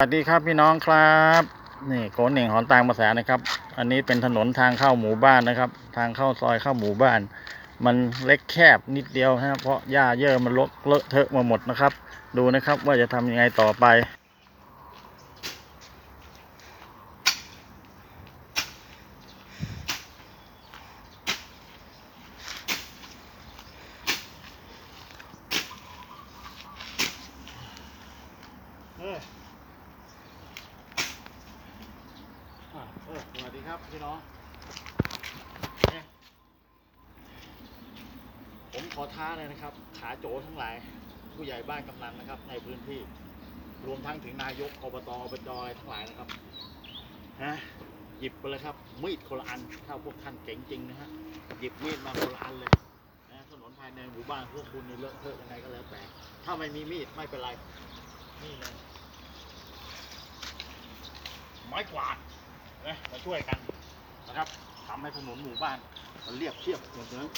สวัสดีครับพี่น้องครับนี่โกนเหน่งหอนตางภาษานะครับ อันนี้เป็นถนนทางเข้าหมู่บ้านนะครับ ทางเข้าซอยเข้าหมู่บ้าน มันเล็กแคบนิดเดียวนะครับเพราะหญ้าเยอะมันรกเลอะเทอะมาหมดนะครับ ดูนะครับว่าจะทำยังไงต่อไปเอออะเออ สวัสดีครับพี่น้อง ผมขอท้าเลยนะครับ ขาโจทั้งหลาย ผู้ใหญ่บ้านกำนันนะครับ ในพื้นที่ รวมทั้งถึงนายกอบตอบจอะไรทั้งหลายนะครับฮะหยิบไปเลยครับมีดคนละอันถ้าพวกท่านเก่งจริงนะฮะหยิบมีดมาคนละอันเลยนะถนนภายในหมู่บ้านพวกคุณนี่เลอะเทอะยังไงก็แล้วแต่ ถ้าไม่มีมีดไม่เป็นไรนี่เลยไม้กวาด นะมาช่วยกันนะครับทำให้ถนนหมู่บ้านมันเรียบเทียบเหมือนเดิม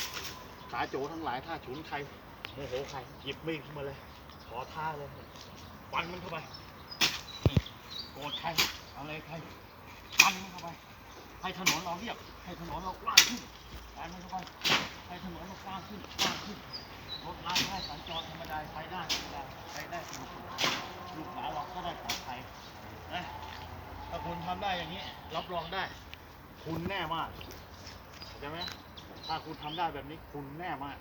ขาโจทั้งหลายถ้าฉุนใครโมโหใครหยิบมีดขึ้นมาเลย ขอท่าเลยฟันมันเข้าไปโกรธใครเอาอะไรใครฟันมันเข้าไป ให้ถนนเราเรียบ ให้ถนนเรากว้างขึ้นฟันมันเข้าไปให้ถนนเรากว้างขึ้นกว้างขึ้นรถลาได้สัญจรธรรมดาไปได้ธรรมดาไปได้สะดวกลูกหลานเราก็ได้ปลอดภัยนะ ถ้าคุณทำ ได้อย่างนี้ รับรองได้ คุณแน่มากเข้าใจไหมถ้าคุณทำได้แบบนี้คุณแน่มาก